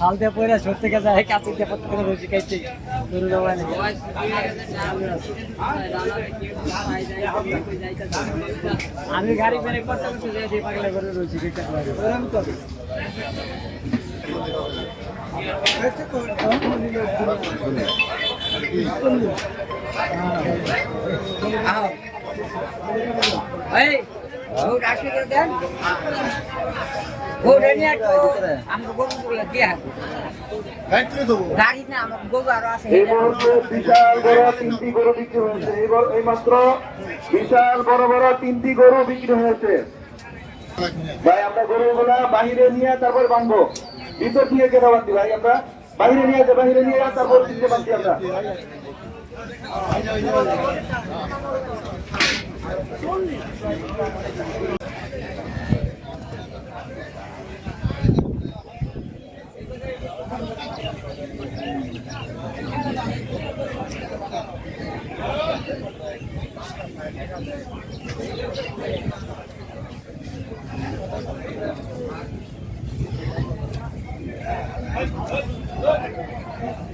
ফালতে পয়রা সত্যি কে যায় কাছে দিয়ে প্রত্যেক রুচি খাইছে গরু জবাই নাকি আমি গাড়ি করতে বসে যাই দিয়ে পাগলা করে এই এই মুহূর্তে বিশাল বড় তিনটি গরু বিক্রি হয়েছে। এই মাত্র বিশাল বড় বড় তিনটি গরু বিক্রি হয়েছে। ভাই আমরা গরুগুলা বাহিরে নিয়ে তারপর বাঁধবো ভিতর দিয়ে কেন বাঁধি ভাই আমরা বাহিরে নিয়ে যাই বাহিরে নিয়ে তারপর বাঁধি আমরা। আজকে আজকে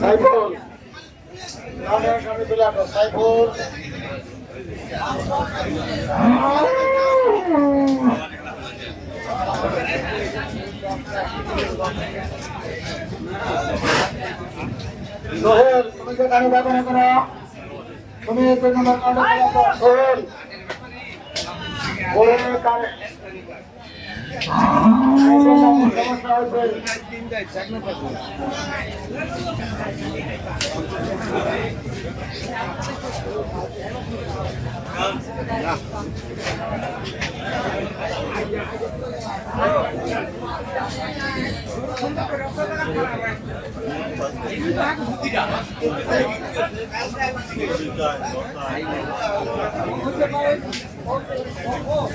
সাইফুল সামনে সামনে চলে আসো সাইফুল সোহেল তুমি যে গাড়ি যাবে না কেন তুমি এসে তোমার সোহেল সমস্যা হয়েছে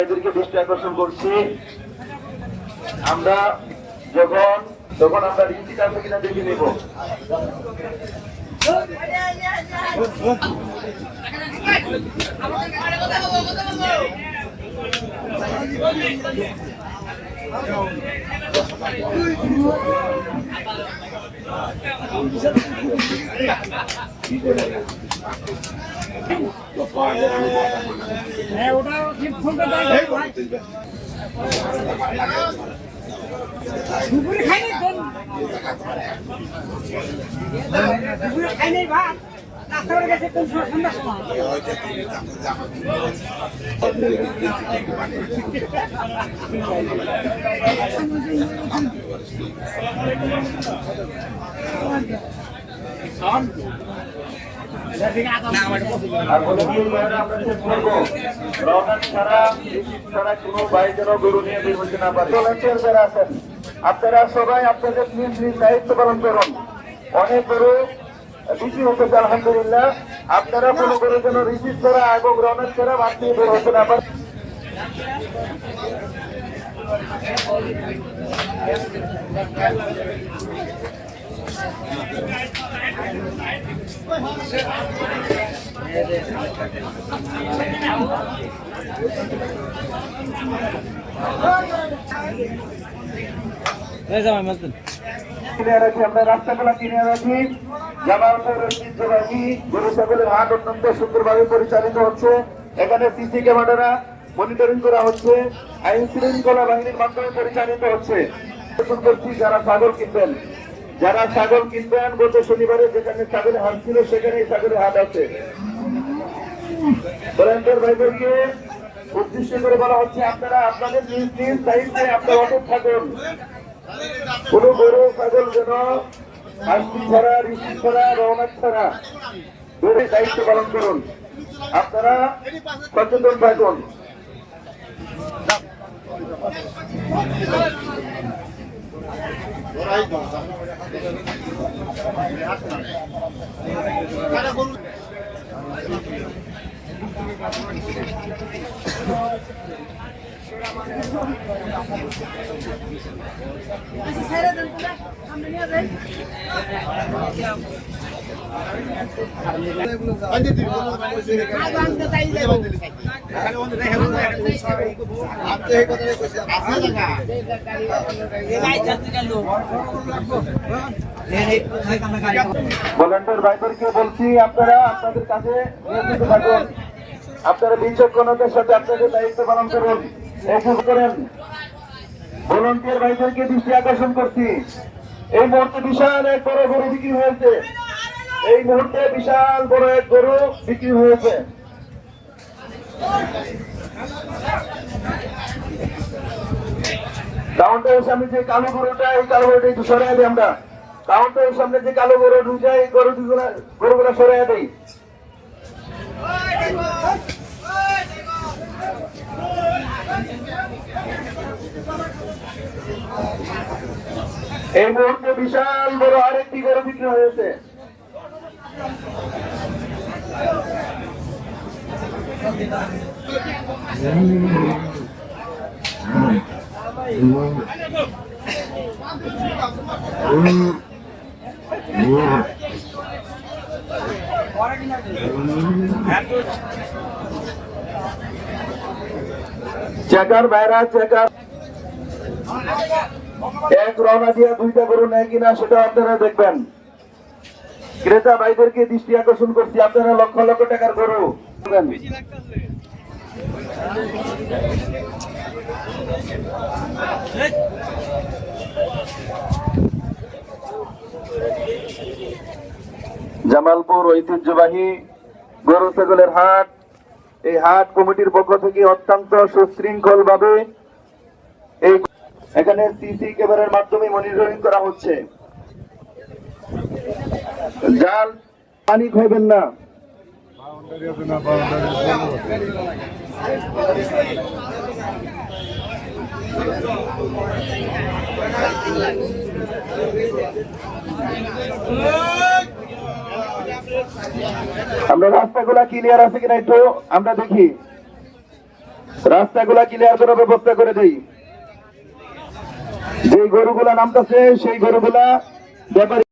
এদেরকে দৃষ্টি আকর্ষণ করছি। আমরা যখন যখন আমরা রিসিট আছে কিনা দেখে নেব। হ্যাঁ ওটা দুপুরে খাই নাই দুপুরে খাই নাই ভাত নাস্তা করে গেছে কোন সময় সন্ধ্যার সময় আর বলছি হতে আপনারা সবাই আপনাদের নিজ নিজ দায়িত্ব পালন করুন। অনেক গরু বিক্রি হতেছে আলহামদুলিল্লাহ। আপনারা কোনো গরু যেন রিসিট ছাড়া এবং রওনার ছাড়া বাদ বের হতে না। পারে এই জামাই সুন্দরভাবে পরিচালিত হচ্ছে। এখানে সিসি ক্যামেরা মনিটরিং করা হচ্ছে। আইন শৃঙ্খলা বাহিনীর মাধ্যমে পরিচালিত হচ্ছে। যারা ছাগল কিনবেন যারা ছাগল কিনবেন গত শনিবারে যেখানে ছাগলের হাট ছিল সেখানে ছাগলের হাট আছে। ভাইদেরকে উদ্দেশ্য করে বলা হচ্ছে, আপনারা আপনাদের নিজ নিজ দায়িত্বে আপনারা অটুট থাকুন। কোন গরু, ছাগল যেন হাসি ছাড়া, ঋষি ছাড়া রওনাক ছাড়া ধরে দায়িত্ব পালন করুন। আপনারা সচেতন থাকুন। আচ্ছা স্যার আমরা নিয়ে যাই। বলছি আপনারা আপনাদের কাছে আপনারা বিচক্ষণতার সাথে আপনাদের দায়িত্ব পালন করুন করেন ভলেন্টিয়ার ভাইদেরকে দৃষ্টি আকর্ষণ করছি। এই মুহূর্তে বিশাল এক বড় গরু বিক্রি হয়েছে। এই মুহূর্তে বিশাল বড় এক গরু বিক্রি হয়েছে। সামনে যে কালো আমরা। সামনে যে কালো গরু গরু এই মুহূর্তে বিশাল বড় আরেকটি গরু বিক্রি হয়েছে। চেকার বাইরা চেকার। এক রওনা দিয়ে দুইটা গরু নেয় কিনা সেটা আপনারা দেখবেন। ক্রেতা ভাইদেরকে দৃষ্টি আকর্ষণ করছি, আপনারা লক্ষ লক্ষ টাকার গরু। জামালপুর ঐতিহ্যবাহী গরু ছাগলের হাট। এই হাট কমিটির পক্ষ থেকে অত্যন্ত সুশৃঙ্খল ভাবে এই এখানে সিসি ক্যামেরার মাধ্যমে মনিটরিং করা হচ্ছে। জাল পানি খাইবেন না। আমরা রাস্তাগুলা ক্লিয়ার আছে কিনা একটু? আমরা দেখি। রাস্তাগুলা ক্লিয়ার করার ব্যবস্থা করে দেই। যে গরুগুলা নামতেছে, সেই গরুগুলা ব্যাপারী